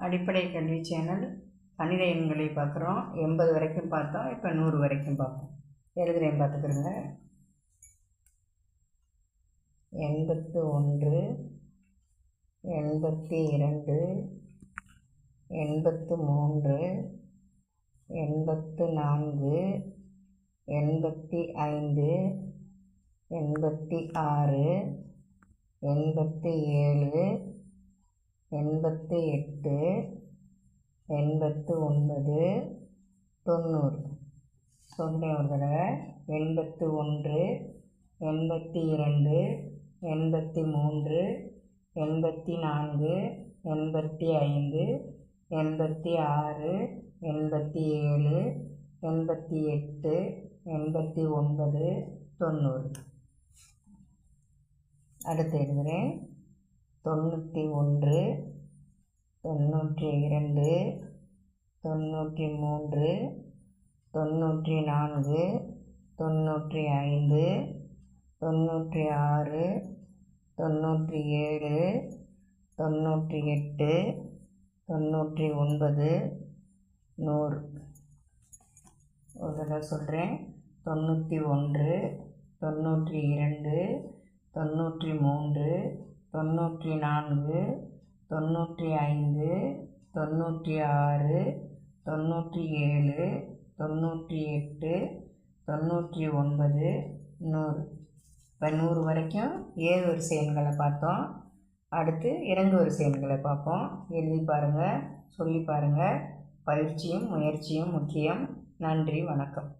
அடிப்படை கல்வி சேனல். கணித எண்களை பார்க்குறோம். எண்பது வரைக்கும் பார்த்தோம். இப்போ நூறு வரைக்கும் பார்ப்போம். எழுதுகிறேன் பார்த்துக்கிறோங்க. எண்பத்து ஒன்று எண்பத்தி இரண்டு எண்பத்து மூன்று எண்பத்து நான்கு எண்பத்தி ஐந்து எண்பத்தி ஆறு எண்பத்தி ஏழு எண்பத்து எட்டு எண்பத்து ஒன்பது தொண்ணூறு. சொல்கிறேன் ஒரு தடவை. எண்பத்து ஒன்று எண்பத்தி இரண்டு எண்பத்தி மூன்று எண்பத்தி நான்கு எண்பத்தி ஐந்து எண்பத்தி ஆறு எண்பத்தி ஏழு எண்பத்தி எட்டு எண்பத்தி ஒன்பது தொண்ணூறு. அடுத்து எழுதுகிறேன் தொண்ணூற்றி ஒன்று தொண்ணூற்றி இரண்டு தொண்ணூற்றி மூன்று தொண்ணூற்றி நான்கு தொண்ணூற்றி ஐந்து தொண்ணூற்றி ஆறு தொண்ணூற்றி ஏழு தொண்ணூற்றி எட்டு தொண்ணூற்றி ஒன்பது நூறு. ஒரு தடவை சொல்கிறேன் தொண்ணூற்றி ஒன்று தொண்ணூற்றி இரண்டு தொண்ணூற்றி மூன்று தொண்ணூற்றி நான்கு தொண்ணூற்றி ஐந்து தொண்ணூற்றி ஆறு தொண்ணூற்றி ஏழு தொண்ணூற்றி எட்டு தொண்ணூற்றி ஒன்பது நூறு. இப்போ நூறு வரைக்கும் ஏழு வரிசை எண்களை பார்த்தோம். அடுத்து இறங்கு வரிசை எண்களை பார்ப்போம். எழுதி பாருங்கள் சொல்லி பாருங்கள் பயிற்சியும் முயற்சியும் முக்கியம். நன்றி வணக்கம்.